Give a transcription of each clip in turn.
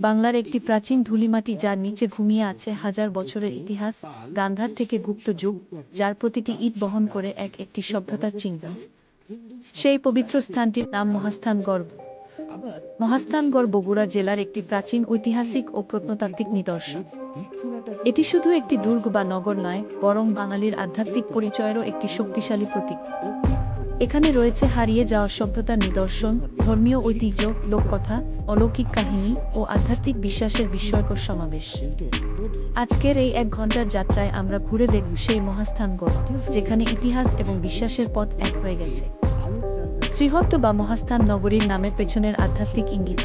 বাংলার একটি প্রাচীন ধূলিমাটি যার নিচে ঘুমিয়ে আছে হাজার বছরের ইতিহাস, গান্ধার থেকে গুপ্ত যুগ, যার প্রতিটি ইট বহন করে এক একটি সভ্যতার চিহ্ন। সেই পবিত্র স্থানটির নাম মহাস্থানগড়। মহাস্থানগড় বগুড়া জেলার একটি প্রাচীন ঐতিহাসিক ও প্রত্নতাত্ত্বিক নিদর্শন। এটি শুধু একটি দুর্গ বা নগর নয়, বরং বাঙালির আধ্যাত্মিক পরিচয়েরও একটি শক্তিশালী প্রতীক। এখানে রয়েছে হারিয়ে যাওয়া সভ্যতার নিদর্শন, ধর্মীয় ঐতিহ্য, লোককথা, অলৌকিক কাহিনী ও আধ্যাত্মিক বিশ্বাসের বিস্ময়কর সমাবেশ। আজকের এই এক ঘণ্টার যাত্রায় আমরা ঘুরে দেখব সেই মহাস্থানগড় যেখানে ইতিহাস এবং বিশ্বাসের পথ এক হয়ে গেছে। শ্রীহট্ট বা মহাস্থান নগরীর নামের পেছনের আধ্যাত্মিক ইঙ্গিত।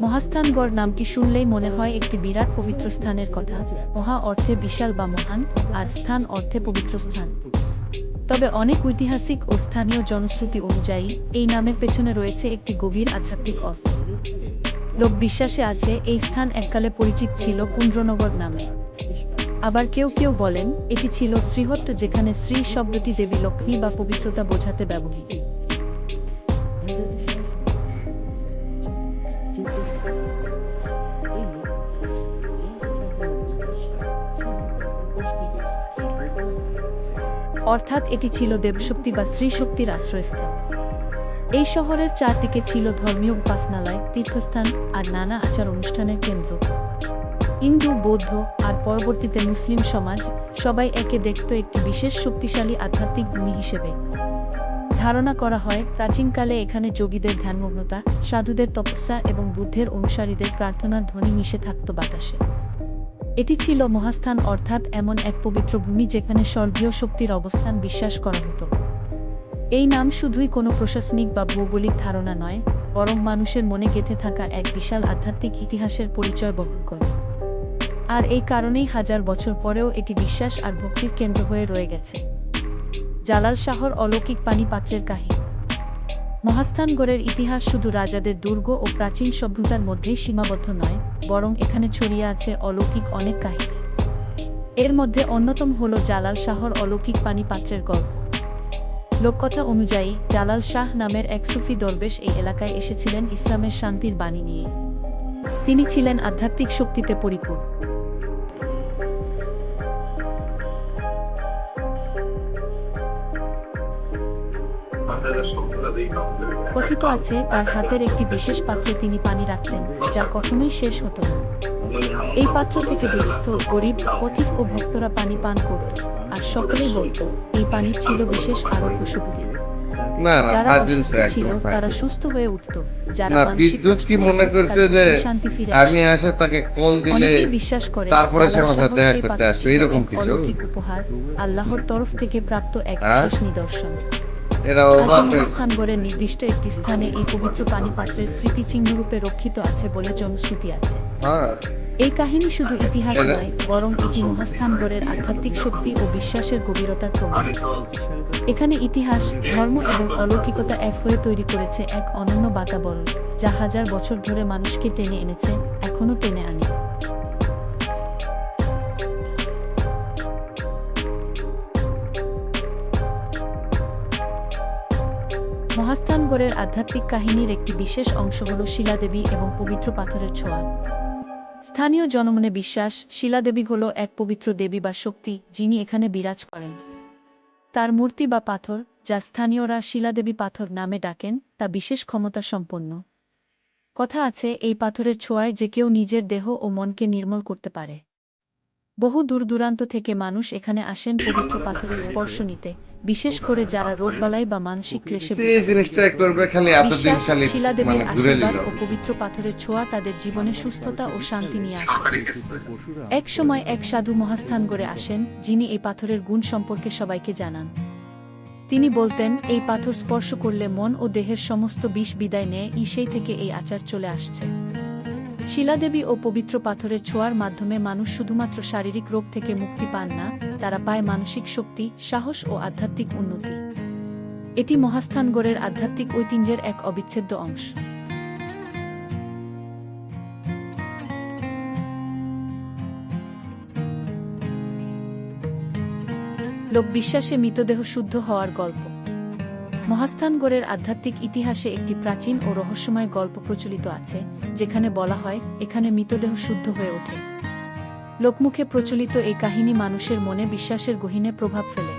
মহাস্থানগড় নামটি শুনলেই মনে হয় একটি বিরাট পবিত্র স্থানের কথা। মহা অর্থে বিশাল বা মহান, আর স্থান অর্থে পবিত্র স্থান। তবে অনেক ঐতিহাসিক ও স্থানীয় জনশ্রুতি অনুযায়ী, এই নামের পেছনে রয়েছে একটি গভীর আধ্যাত্মিক অর্থ। লোক বিশ্বাসে আছে, এই স্থান এককালে পরিচিত ছিল কুন্দ্রনগর নামে। আবার কেউ কেউ বলেন, এটি ছিল শ্রীহট্ট যেখানে শ্রী শব্দটি দেবী লক্ষ্মী বা পবিত্রতা বোঝাতে ব্যবহৃত। অর্থাৎ এটি ছিল দেবশক্তি বা স্ত্রীশক্তির আশ্রয়স্থল। এই শহরের চারদিকে ছিল ধর্মীয় উপাসনালয়, তীর্থস্থান আর নানা আচার অনুষ্ঠানের কেন্দ্র। হিন্দু, বৌদ্ধ আর পরবর্তীতে মুসলিম সমাজ সবাই একে দেখত একটি বিশেষ শক্তিশালী আধ্যাত্মিক ভূমি হিসেবে। ধারণা করা হয়, প্রাচীনকালে এখানে যোগীদের ধ্যানমগ্নতা, সাধুদের তপস্যা এবং বুদ্ধের অনুসারীদের প্রার্থনার ধ্বনি মিশে থাকত বাতাসে। এটি ছিল মহাস্থান অর্থাৎ এমন এক পবিত্র ভূমি যেখানে স্বর্গীয় শক্তির অবস্থান বিশ্বাস করা হতো। এই নাম শুধুই কোনো প্রশাসনিক বা ভৌগোলিক ধারণা নয়, বরং মানুষের মনে গেঁথে থাকা এক বিশাল আধ্যাত্মিক ইতিহাসের পরিচয় বহন করে। আর এই কারণেই হাজার বছর পরেও এটি বিশ্বাস আর ভক্তির কেন্দ্র হয়ে রয়ে গেছে। জালাল শাহর অলৌকিক পানি পাত্রের কাহিনী। মহাস্থানগড়ের ইতিহাস শুধু রাজাদের দুর্গ ও প্রাচীন সভ্যতার মধ্যেই সীমাবদ্ধ নয় বরং এখানে ছড়িয়ে আছে অলৌকিক অনেক কাহিনী। এর মধ্যে অন্যতম হল জালাল শাহর অলৌকিক পানি পাত্রের গল্প। লোককথা অনুযায়ী, জালাল শাহ নামের এক সুফি দরবেশ এই এলাকায় এসেছিলেন ইসলামের শান্তির বাণী নিয়ে। তিনি ছিলেন আধ্যাত্মিক শক্তিতে পরিপূর্ণ। কথিত আছে তার হাতের একটি বিশেষ পাত্রে তিনি পানি রাখতেন যা কখনোই শেষ হতো না এই পাত্র থেকে দুস্থ গরিব পথিক ও ভক্তরা পানি পান করত আর সকলেই বলত এই পানির ছিল বিশেষ আরোগ্য শক্তি না না যারা ফাইভ দিন অসুস্থ ছিল তারা সুস্থ হয়ে উঠত যারা বিদ্যুৎ কি মনে করছে যে মনে শান্তি ফিরে আমি আসে। আসে তাকে কল দিলে বিশ্বাস করে তারপরে সে আমার সাথে দেখা করতে পাত্র এরকম কিছু? উপহার আল্লাহর তরফ থেকে প্রাপ্ত এক? বিশেষ নিদর্শন আজ নির্দিষ্ট একটি স্থানে এই পবিত্র পানি পাত্রের স্মৃতিচিহ্নরূপে রক্ষিত আছে বলে জনশ্রুতি আছে। এই কাহিনী শুধু ইতিহাস নয় বরং এটি মহাস্থানগড়ের আধ্যাত্মিক শক্তি ও বিশ্বাসের গভীরতার প্রমাণ। এখানে ইতিহাস ধর্ম এবং অলৌকিকতা এক হয়ে তৈরি করেছে এক অনন্য বাতাবরণ যা হাজার বছর ধরে মানুষকে টেনে এনেছে এখনও টেনে আনে। মহাস্থানগড়ের আধ্যাত্মিক কাহিনীর একটি বিশেষ অংশ হল শিলাদেবী এবং পবিত্র পাথরের ছোঁয়া। স্থানীয় জনমনে বিশ্বাস, শিলাদেবী হল এক পবিত্র দেবী বা শক্তি যিনি এখানে বিরাজ করেন। তার মূর্তি বা পাথর, যা স্থানীয়রা শিলাদেবী পাথর নামে ডাকেন, তা বিশেষ ক্ষমতা সম্পন্ন। কথা আছে, এই পাথরের ছোঁয়ায় যে কেউ নিজের দেহ ও মনকে নির্মল করতে পারে। বহু দূর দূরান্ত থেকে মানুষ এখানে আসেন পবিত্র পাথরের স্পর্শ নিতে। বিশেষ করে যারা রোগবালাই বা মানসিক ক্লেশে শিলাদেবীর মানে ঘুরে আশীর্বাদ ও পবিত্র পাথরের ছোঁয়া তাদের জীবনে সুস্থতা ও শান্তি নিয়ে আসে। এক সময় এক সাধু মহাস্থান করে আসেন যিনি এই পাথরের গুণ সম্পর্কে সবাইকে জানান। তিনি বলতেন এই পাথর স্পর্শ করলে মন ও দেহের সমস্ত বিষ বিদায় নেয় ই সেই থেকে এই আচার চলে আসছে। শিলাদেবী ও পবিত্র পাথরের ছোঁয়ার মাধ্যমে মানুষ শুধুমাত্র শারীরিক রোগ থেকে মুক্তি পান না, তারা পায় মানসিক শক্তি, সাহস ও আধ্যাত্মিক উন্নতি। এটি মহাস্থানগড়ের আধ্যাত্মিক ঐতিহ্যের এক অবিচ্ছেদ্য অংশ। লোক বিশ্বাসে মৃতদেহ শুদ্ধ হওয়ার গল্প। মহাস্থানগড়ের আধ্যাত্মিক ইতিহাসে একটি প্রাচীন ও রহস্যময় গল্প প্রচলিত আছে, যেখানে বলা হয়, এখানে মৃতদেহ শুদ্ধ হয়ে ওঠে। লোকমুখে প্রচলিত এই কাহিনী মানুষের মনে বিশ্বাসের গহীনে প্রভাব ফেলে।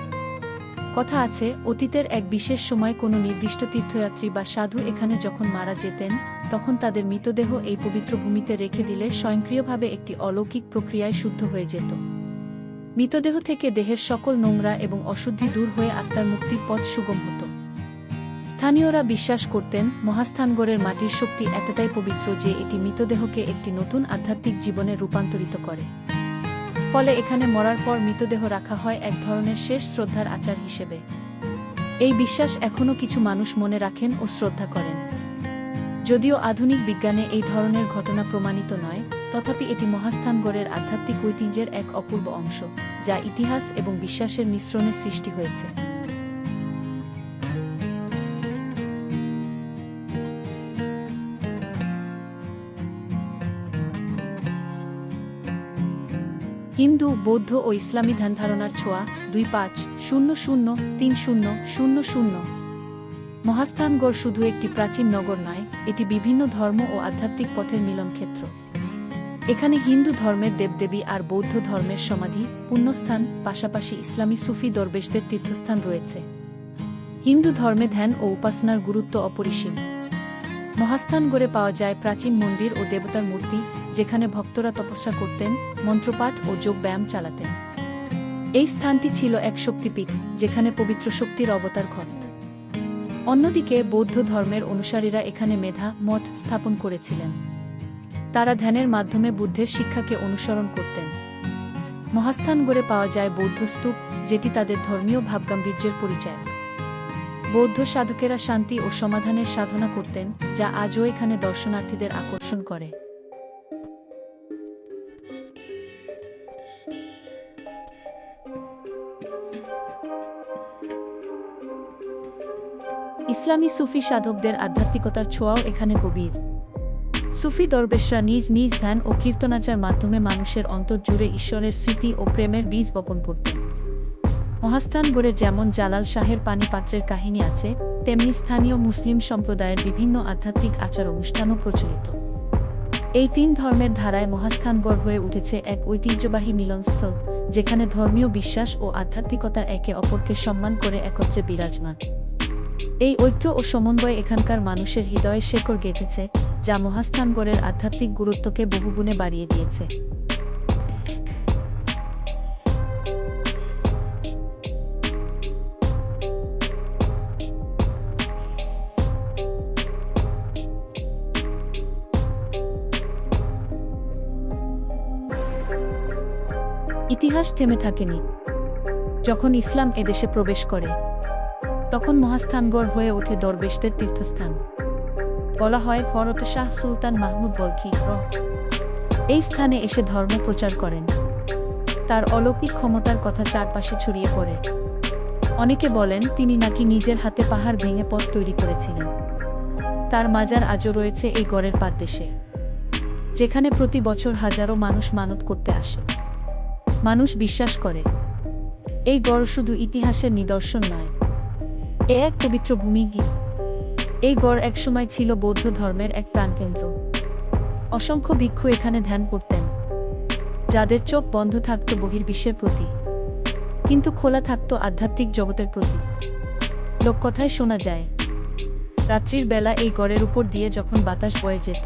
কথা আছে, অতীতের এক বিশেষ সময় কোনো নির্দিষ্ট তীর্থযাত্রী বা সাধু এখানে যখন মারা যেতেন, তখন তাদের মৃতদেহ এই পবিত্র ভূমিতে রেখে দিলে স্বয়ংক্রিয়ভাবে একটি অলৌকিক প্রক্রিয়ায় শুদ্ধ হয়ে যেত। মৃতদেহ থেকে দেহের সকল নোংরা এবং অশুদ্ধি দূর হয়ে আত্মার মুক্তির পথ সুগম হতো। স্থানীয়রা বিশ্বাস করতেন, মহাস্থানগড়ের মাটির শক্তি এতটাই পবিত্র যে এটি মৃতদেহকে একটি নতুন আধ্যাত্মিক জীবনে রূপান্তরিত করে। ফলে এখানে মরার পর মৃতদেহ রাখা হয় এক ধরনের শেষ শ্রদ্ধার আচার হিসেবে। এই বিশ্বাস এখনও কিছু মানুষ মনে রাখেন ও শ্রদ্ধা করেন। যদিও আধুনিক বিজ্ঞানে এই ধরনের ঘটনা প্রমাণিত নয়, তথাপি এটি মহাস্থানগড়ের আধ্যাত্মিক ঐতিহ্যের এক অপূর্ব অংশ, যা ইতিহাস এবং বিশ্বাসের মিশ্রণে সৃষ্টি হয়েছে। হিন্দু, বৌদ্ধ ও ইসলামী ধ্যান ধারণার ছোঁয়া দুই পাঁচ শূন্য শূন্য তিন শূন্য শূন্য শূন্য। মহাস্থানগড় শুধু একটি প্রাচীন নগর নয়, এটি বিভিন্ন ধর্ম ও আধ্যাত্মিক পথের মিলন ক্ষেত্র এখানে হিন্দু ধর্মের দেবদেবী আর বৌদ্ধ ধর্মের সমাধি, পুণ্যস্থান, পাশাপাশি ইসলামী সুফি দরবেশদের তীর্থস্থান রয়েছে। হিন্দু ধর্মে ধ্যান ও উপাসনার গুরুত্ব অপরিসীম। মহাস্থানগড়ে পাওয়া যায় প্রাচীন মন্দির ও দেবতার মূর্তি যেখানে ভক্তরা তপস্যা করতেন, মন্ত্রপাঠ ও যোগব্যায়াম চালাতেন। এই স্থানটি ছিল এক শক্তিপীঠ, যেখানে পবিত্র শক্তির অবতার ঘট। অন্যদিকে বৌদ্ধ ধর্মের অনুসারীরা এখানে মেধা, মঠ স্থাপন করেছিলেন। তারা ধ্যানের মাধ্যমে বুদ্ধের শিক্ষাকে অনুসরণ করতেন। মহাস্থান গড়ে পাওয়া যায় বৌদ্ধ স্তূপ, যেটি তাদের ধর্মীয় ভাবগাম্ভীর্যের পরিচয়। বৌদ্ধ সাধকেরা শান্তি ও সমাধানের সাধনা করতেন, যা আজও এখানে দর্শনার্থীদের আকর্ষণ করে। ইসলামী সুফি সাধকদের আধ্যাত্মিকতার ছোঁয়াও এখানে গভীর। সুফি দরবেশরা নিজ নিজ ধ্যান ও কীর্তনাচার মাধ্যমে মানুষের অন্তর জুড়ে ঈশ্বরের স্মৃতি ও প্রেমের বীজ বপন করতেন মহাস্থানগড়ে যেমন জালাল শাহের পানি পাত্রের কাহিনী আছে, তেমনি স্থানীয় মুসলিম সম্প্রদায়ের বিভিন্ন আধ্যাত্মিক আচার অনুষ্ঠানও প্রচলিত। এই তিন ধর্মের ধারায় মহাস্থানগড় হয়ে উঠেছে এক ঐতিহ্যবাহী মিলনস্থল, যেখানে ধর্মীয় বিশ্বাস ও আধ্যাত্মিকতা একে অপরকে সম্মান করে একত্রে বিরাজমান। এই ঐক্য ও সমন্বয় এখানকার মানুষের হৃদয়ে শেকড় গেঁথেছে, যা মহাস্থানগড়ের আধ্যাত্মিক গুরুত্বকে বহুগুণে বাড়িয়ে দিয়েছে। ইতিহাস থেমে থাকেনি। যখন ইসলাম এদেশে প্রবেশ করে তখন মহাস্থানগড় হয়ে ওঠে দরবেশদের তীর্থস্থান। বলা হয় ফরত শাহ সুলতান মাহমুদ রহ এই স্থানে এসে ধর্ম প্রচার করেন। তার অলৌকিক ক্ষমতার কথা চারপাশে ছড়িয়ে পড়ে। অনেকে বলেন, তিনি নাকি নিজের হাতে পাহাড় ভেঙে পথ তৈরি করেছিলেন। তার মাজার আজও রয়েছে এই গড়ের পাদদেশে, যেখানে প্রতি বছর হাজারো মানুষ মানত করতে আসে। মানুষ বিশ্বাস করে, এই গড় শুধু ইতিহাসের নিদর্শন নয় এ এক পবিত্র ভূমি এই গড় একসময় ছিল বৌদ্ধ ধর্মের এক প্রাণকেন্দ্র। অসংখ্য ভিক্ষু এখানে ধ্যান করতেন। যাদের চোখ বন্ধ থাকত বহির্বিশ্বের প্রতি। কিন্তু খোলা থাকত আধ্যাত্মিক জগতের প্রতি। লোককথায় শোনা যায়, রাত্রির বেলা এই গড়ের উপর দিয়ে যখন বাতাস বয়ে যেত,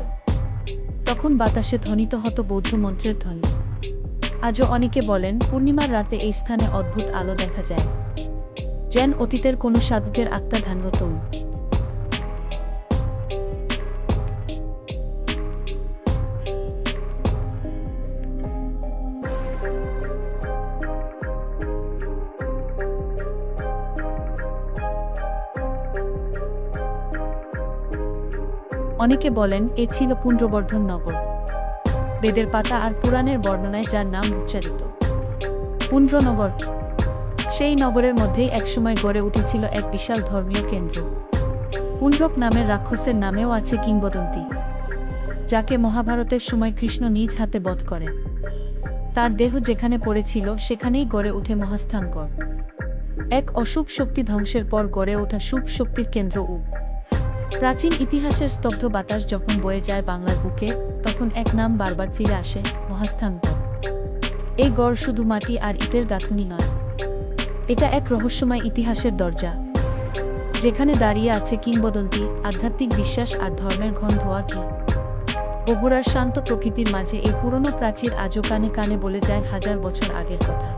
তখন বাতাসে ধ্বনিত হতো বৌদ্ধ মন্ত্রের ধ্বনি। আজও অনেকে বলেন, পূর্ণিমার রাতে এই স্থানে অদ্ভুত আলো দেখা যায়। যেন অতীতের কোনো সাধকের আত্মা ধ্যানরত অনেকে বলেন, এ ছিল পুণ্ড্রবর্ধন নগর। বেদের পাতা আর পুরাণের বর্ণনায় যার নাম উচ্চারিত। পুণ্ড্রনগর সেই নগরের মধ্যেই একসময় গড়ে উঠেছিল এক বিশাল ধর্মীয় কেন্দ্র। পুণ্ড্রক নামের রাক্ষসের নামেও আছে কিংবদন্তি, যাকে মহাভারতের সময় কৃষ্ণ নিজ হাতে বধ করে। তার দেহ যেখানে পড়েছিল, সেখানেই গড়ে উঠে মহাস্থানগড় এক অশুভ শক্তি ধ্বংসের পর গড়ে ওঠা শুভ শক্তির কেন্দ্র উ। প্রাচীন ইতিহাসের স্তব্ধ বাতাস যখন বয়ে যায় বাংলার বুকে, তখন এক নাম বারবার ফিরে আসে মহাস্থানগড় এই গড় শুধু মাটি আর ইটের গাঁথুনি নয় এটা এক রহস্যময় ইতিহাসের দরজা, যেখানে দাঁড়িয়ে আছে কিংবদন্তি, আধ্যাত্মিক বিশ্বাস আর ধর্মের ঘন ধোয়া কি। বগুড়ার শান্ত প্রকৃতির মাঝে এই পুরনো প্রাচীর আজও কানে কানে বলে যায় হাজার বছর আগের কথা।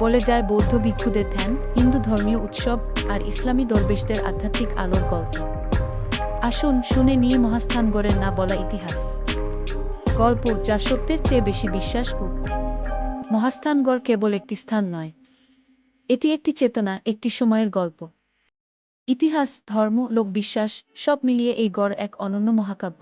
বলে যায় বৌদ্ধ ভিক্ষুদের ধ্যান, হিন্দু ধর্মীয় উৎসব আর ইসলামী দরবেশদের আধ্যাত্মিক আলোর গল্প। আসুন শুনে নিয়ে মহাস্থানগড়ের না বলা ইতিহাস। গল্প যা সত্যের চেয়ে বেশি বিশ্বাস মহাস্থানগড় কেবল একটি স্থান নয় এটি একটি চেতনা, একটি সময়ের গল্প। ইতিহাস, ধর্ম লোক বিশ্বাস সব মিলিয়ে এই গড় এক অনন্য মহাকাব্য।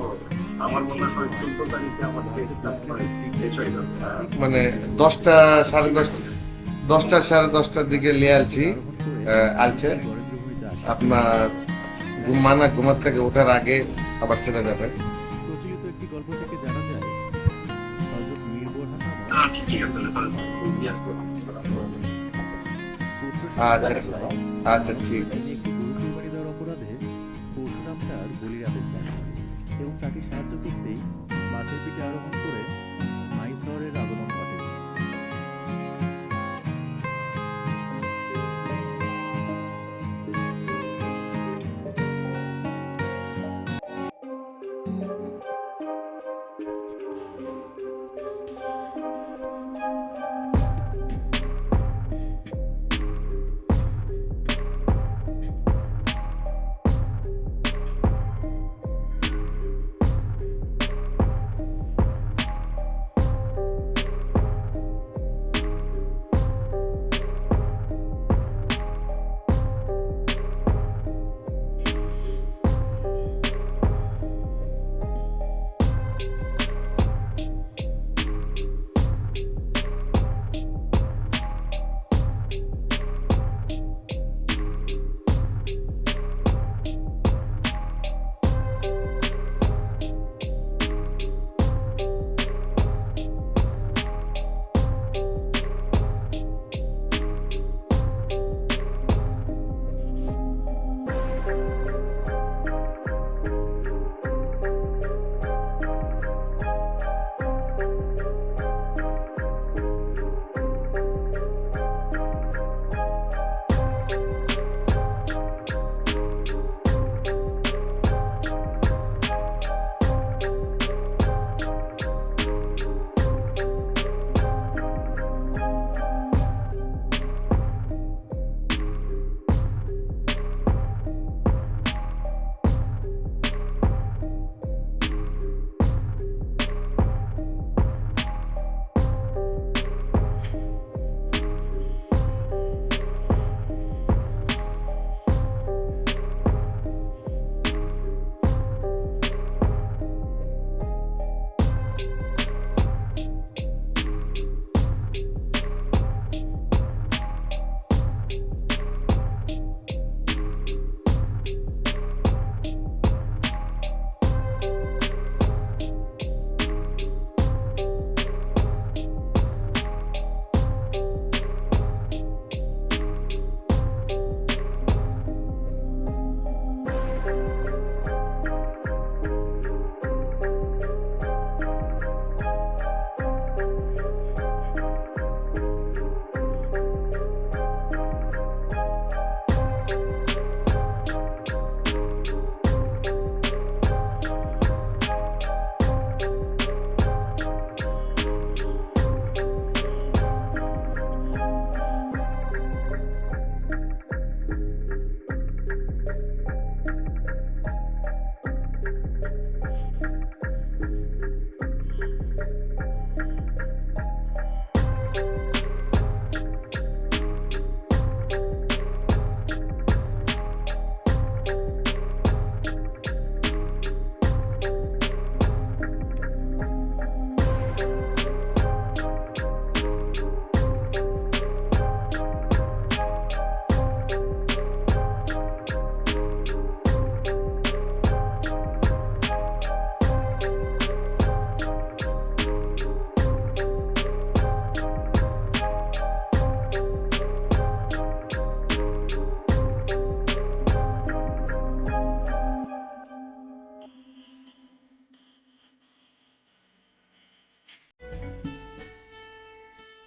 মনে চোদ্দ তারিখে আমাদের দশটা সাড়ে দশটা দশটা সাড়ে দশটার দিকে নিয়ে আলছি আলছে। আপনার ঘুমানা ঘুমার থেকে ওঠার আগে আবার চলে যাবে। প্রচলিত একটি গল্প থেকে জানা যায় হযরত মীর বোরহান আচ্ছা ঠিক আছে আচ্ছা আচ্ছা ঠিক আছে। একটি গরু কুরবানি দেওয়ার অপরাধে পরশুরাম তার বলির আদেশ দেন। এবং তাকে সাহায্য করতেই মাছের পিঠে আরোহণ করে মাইসরের আগমন ঘটে।